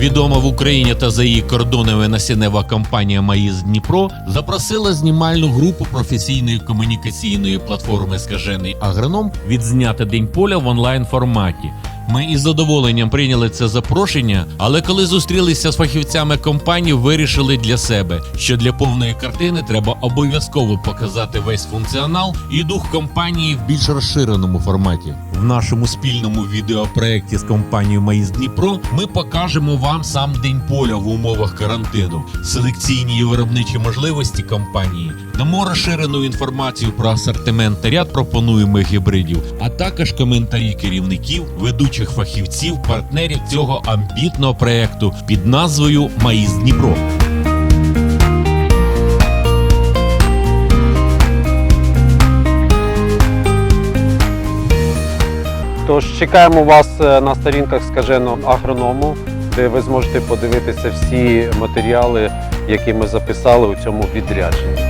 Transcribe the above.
відома в Україні та за її кордонами насінева компанія Маїз Дніпро запросила знімальну групу професійної комунікаційної платформи Скажений агроном відзняти день поля в онлайн форматі. Ми із задоволенням прийняли це запрошення, але коли зустрілися з фахівцями компанії, вирішили для себе, що для повної картини треба обов'язково показати весь функціонал і дух компанії в більш розширеному форматі. В нашому спільному відеопроекті з компанією Маїз Дніпро ми покажемо вам сам день поля в умовах карантину, селекційні і виробничі можливості компанії, дамо розширену інформацію про асортимент та ряд пропонуємих гібридів, а також коментарі керівників, ведучих фахівців, партнерів цього амбітного проекту під назвою Маїз Дніпро. Тож чекаємо вас е, на сторінках скажено агроному, де ви зможете подивитися всі матеріали, які ми записали у цьому відрядженні.